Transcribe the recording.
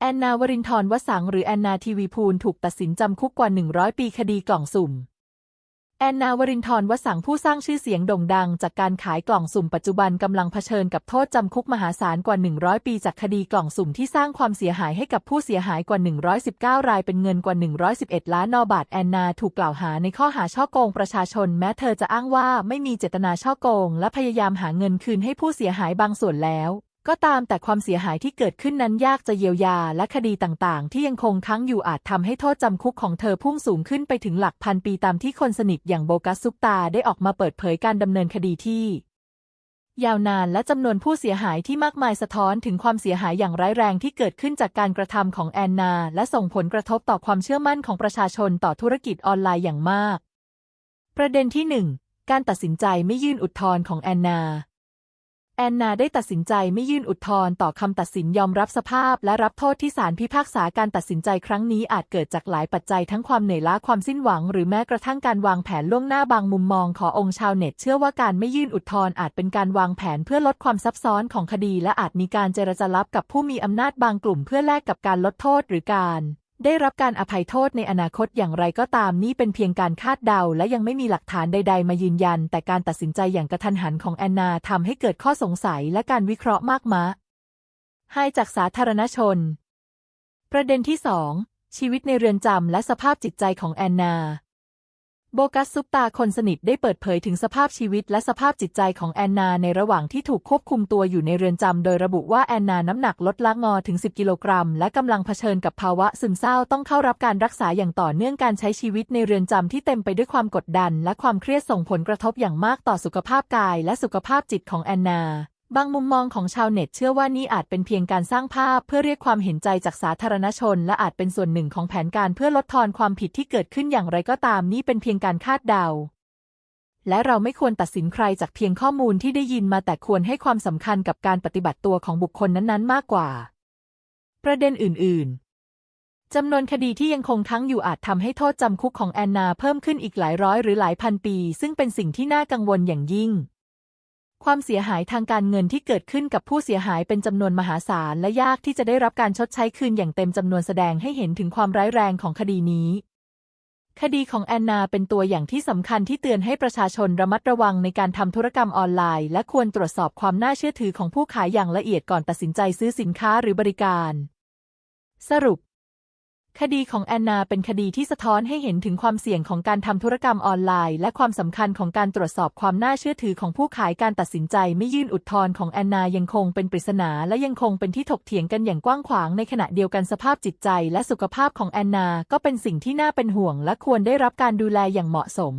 แอนนาวรินทร์วสังหรือแอนนาทีวีพูลถูกตัดสินจำคุกกว่า 100 ปีคดีกล่องสุ่ม แอนนาวรินทร์วสังผู้สร้างชื่อเสียงโด่งดัง จากการขายกล่องสุ่มปัจจุบันกำลังเผชิญกับโทษจำคุกมหาศาลกว่า 100 ปีจากคดีกล่องสุ่มที่สร้างความเสียหายให้กับผู้เสียหายกว่า 119 รายเป็นเงินกว่า 111 ล้านนอบาทแอนนาถูกกล่าวหาในข้อหาช่อโกงประชาชน แม้เธอจะอ้างว่าไม่มีเจตนาช่อโกง และพยายามหาเงินคืนให้ผู้เสียหายบางส่วนแล้ว ก็ตามแต่ความเสียหายที่เกิดขึ้นนั้นยากจะเยียวยาและคดีต่างๆ ที่ยังคงค้างอยู่อาจทำให้โทษจำคุกของเธอพุ่งสูงขึ้นไปถึงหลักพันปีตามที่คนสนิทอย่างโบกัสซุปตาได้ออกมาเปิดเผยการดำเนินคดีที่ ยาวนานและจำนวนผู้เสียหายที่มากมายสะท้อนถึงความเสียหายอย่างร้ายแรงที่เกิดขึ้นจากการกระทำของแอนนา และส่งผลกระทบต่อความเชื่อมั่นของประชาชนต่อธุรกิจออนไลน์อย่างมาก ประเด็นที่ 1 การตัดสินใจไม่ยื่นอุทธรณ์ของแอนนา แอนนาได้ตัดสินใจไม่ยื่นอุทธรณ์ต่อคำตัดสินยอมรับสภาพ และรับโทษที่ศาลพิพากษาการตัดสินใจครั้งนี้อาจเกิดจากหลายปัจจัยทั้งความเหนื่อยล้าความสิ้นหวัง หรือแม้กระทั่งการวางแผนล่วงหน้าบางมุมมองขององค์ชาวเน็ต เชื่อว่าการไม่ยื่นอุทธรณ์อาจเป็นการวางแผนเพื่อลดความซับซ้อนของคดี และอาจมีการเจรจาลับกับผู้มีอำนาจบางกลุ่ม เพื่อแลกกับการลดโทษหรือการ ได้รับการอภัยโทษในอนาคตอย่างไรก็ตามนี่เป็นเพียงการคาดเดา และยังไม่มีหลักฐานใด ๆ มายืนยัน แต่การตัดสินใจอย่างกระทันหันของแอนนาทำให้เกิดข้อสงสัยและการวิเคราะห์มากมะให้จากสาธารณชน ประเด็นที่สองชีวิตในเรือนจำและสภาพจิตใจของแอนนา โบกัสซุปตาคนสนิทได้เปิดเผยถึงสภาพชีวิตและสภาพจิตใจของแอนนาในระหว่างที่ถูกควบคุมตัวอยู่ในเรือนจำ โดยระบุว่าแอนนาน้ำหนักลดละงอถึง 10 กิโลกรัม และกำลังเผชิญกับภาวะซึมเศร้าต้องเข้ารับการรักษาอย่างต่อเนื่องการใช้ชีวิตในเรือนจำที่เต็มไปด้วยความกดดัน และความเครียดส่งผลกระทบอย่างมากต่อสุขภาพกาย และสุขภาพจิตของแอนนา บางมุมมองของชาวเน็ตเชื่อว่านี่อาจเป็นเพียงการสร้างภาพเพื่อเรียกความเห็นใจจากสาธารณชน และอาจเป็นส่วนหนึ่งของแผนการเพื่อลดทอนความผิดที่เกิดขึ้นอย่างไรก็ตามนี่เป็นเพียงการคาดเดา และเราไม่ควรตัดสินใครจากเพียงข้อมูลที่ได้ยินมาแต่ควรให้ความสำคัญกับการปฏิบัติตัวของบุคคลนั้นๆ มากกว่า ประเด็นอื่น ๆจำนวนคดีที่ยังคงค้างอยู่อาจทำให้โทษจำคุกของแอนนาเพิ่มขึ้นอีกหลายร้อยหรือหลายพันปี ซึ่งเป็นสิ่งที่น่ากังวลอย่างยิ่ง ความเสียหายทางการเงินที่เกิดขึ้นกับผู้เสียหายเป็นจำนวนมหาศาลและยากที่จะได้รับการชดใช้คืนอย่างเต็มจำนวนแสดงให้เห็นถึงความร้ายแรงของคดีนี้ คดีของแอนนาเป็นตัวอย่างที่สำคัญที่เตือนให้ประชาชนระมัดระวังในการทำธุรกรรมออนไลน์ และควรตรวจสอบความน่าเชื่อถือของผู้ขายอย่างละเอียดก่อนตัดสินใจซื้อสินค้าหรือบริการ สรุป คดีของแอนนาเป็นคดีที่สะท้อนให้เห็นถึงความเสี่ยงของการทำธุรกรรมออนไลน์ และความสำคัญของการตรวจสอบความน่าเชื่อถือของผู้ขายการตัดสินใจไม่ยื่นอุทธรณ์ของแอนนายังคงเป็นปริศนาและยังคงเป็นที่ถกเถียงกันอย่างกว้างขวางในขณะเดียวกันสภาพจิตใจและสุขภาพของแอนนา ก็เป็นสิ่งที่น่าเป็นห่วงและควรได้รับการดูแลอย่างเหมาะสม